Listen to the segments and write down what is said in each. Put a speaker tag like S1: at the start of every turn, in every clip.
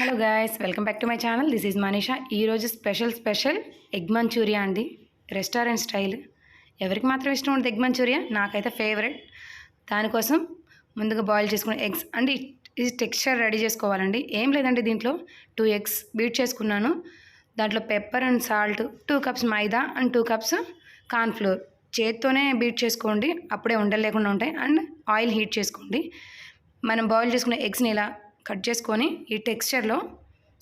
S1: Hello guys welcome back to my channel this is Manisha ఈరోజు special special egg Manchuria అండి. Restaurant style ఎవరికి మాత్రం ఇష్టం ఉంటుంది ఎగ్ మంచూరియా నాకైతే ఫేవరెట్ దానికోసం ముందుగా బాయిల్ చేసుకున్న ఎగ్స్ అండి ఇది టెక్స్చర్ రెడీ చేసుకోవాలండి. ఏం లేదండి దీంట్లో. టూ ఎగ్స్ బీట్ చేసుకున్నాను. దాంట్లో pepper and salt two cups maida and two cups cornflour చేత్తోనే బీట్ చేసుకోండి. అప్పుడే ఉండలేకుండా ఉంటాయి. అండ్ ఆయిల్ హీట్ చేసుకోండి. మనం బాయిల్ చేసుకున్న ఎగ్స్ని ఇలా కట్ చేసుకొని ఈ టెక్స్చర్లో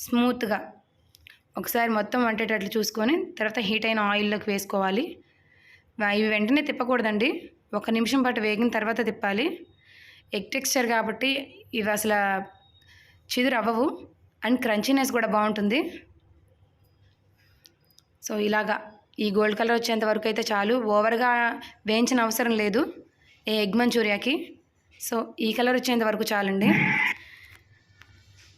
S1: స్మూత్గా ఒకసారి మొత్తం వంటేటట్లు చూసుకొని తర్వాత హీట్ అయిన ఆయిల్లోకి వేసుకోవాలి. ఇవి వెంటనే తిప్పకూడదండి. ఒక నిమిషం పాటు వేగిన తర్వాత తిప్పాలి. ఎగ్ టెక్స్చర్ కాబట్టి ఇవి అసలు చిదురు అవ్వవు అండ్ క్రంచీనెస్ కూడా బాగుంటుంది. సో ఇలాగా ఈ గోల్డ్ కలర్ వచ్చేంత వరకు అయితే చాలు. ఓవర్గా వేయించిన అవసరం లేదు. ఏ ఎగ్ మంచూరియాకి. సో ఈ కలర్ వచ్చేంత వరకు చాలండి.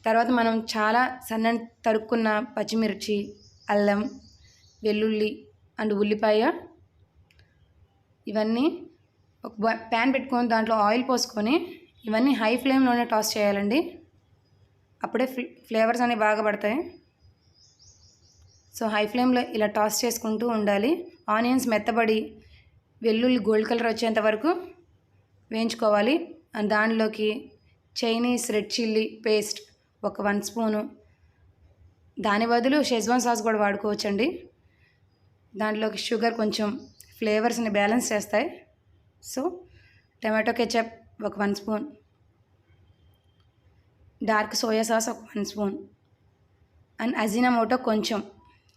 S1: తర్వాత మనం చాలా సన్నని తరుక్కున్న పచ్చిమిర్చి అల్లం వెల్లుల్లి అండ్ ఉల్లిపాయ ఇవన్నీ ఒక ప్యాన్ పెట్టుకొని దాంట్లో ఆయిల్ పోసుకొని ఇవన్నీ హై ఫ్లేమ్లోనే టాస్ చేయాలండి. అప్పుడే ఫ్లే ఫ్లేవర్స్ అనేవి బాగా పడతాయి. సో హై ఫ్లేమ్లో ఇలా టాస్ చేసుకుంటూ ఉండాలి. ఆనియన్స్ మెత్తబడి వెల్లుల్లి గోల్డ్ కలర్ వచ్చేంత వరకు వేయించుకోవాలి. అండ్ దానిలోకి చైనీస్ రెడ్ చిల్లీ పేస్ట్ ఒక వన్ స్పూను. దాని బదులు షెజ్వాన్ సాస్ కూడా వాడుకోవచ్చండి. దాంట్లోకి షుగర్ కొంచెం ఫ్లేవర్స్ని బ్యాలెన్స్ చేస్తాయి. సో టమాటో కెచప్ ఒక one spoon. Dark soya sauce ఒక వన్ స్పూన్. అండ్ అజినామోటో కొంచెం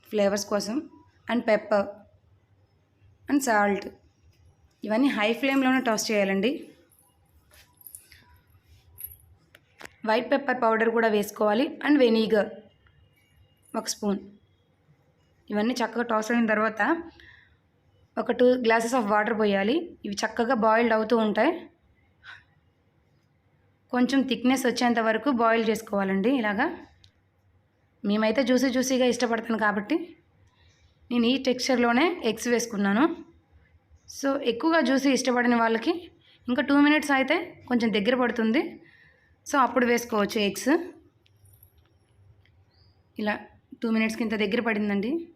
S1: ఫ్లేవర్స్ కోసం. And pepper. And salt. ఇవన్నీ హై ఫ్లేమ్లోనే టాస్ట్ చేయాలండి. వైట్ పెప్పర్ పౌడర్ కూడా వేసుకోవాలి అండ్ వెనిగర్. ఒక స్పూన్. ఇవన్నీ చక్కగా టాస్ అయిన తర్వాత ఒక టూ గ్లాసెస్ ఆఫ్ వాటర్ పోయాలి. ఇవి చక్కగా బాయిల్డ్ అవుతూ ఉంటాయి. కొంచెం థిక్నెస్ వచ్చేంత వరకు బాయిల్ చేసుకోవాలండి ఇలాగా. మేమైతే జ్యూసీ జ్యూసీగా ఇష్టపడతాను కాబట్టి నేను ఈ టెక్స్చర్లోనే ఎగ్స్ వేసుకున్నాను. సో ఎక్కువగా జ్యూసీ ఇష్టపడిన వాళ్ళకి ఇంకా టూ మినిట్స్ అయితే కొంచెం దగ్గర పడుతుంది. సో అప్పుడు వేసుకోవచ్చు ఎగ్స్. ఇలా టూ మినిట్స్కి ఇంత దగ్గర పడిందండి.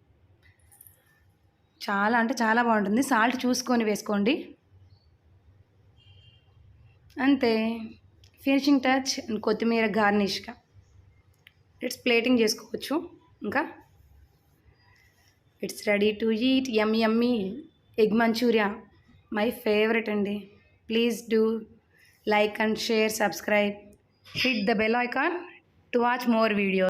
S1: చాలా అంటే చాలా బాగుంటుంది. సాల్ట్ చూసుకొని వేసుకోండి. అంతే. ఫినిషింగ్ టచ్ అండ్ కొత్తిమీర గార్నిష్గా. ఇట్స్ ప్లేటింగ్ చేసుకోవచ్చు. ఇంకా it's ready to eat yum yummy egg Manchuria my favourite అండి. Please do like and share subscribe hit the bell icon to watch more videos.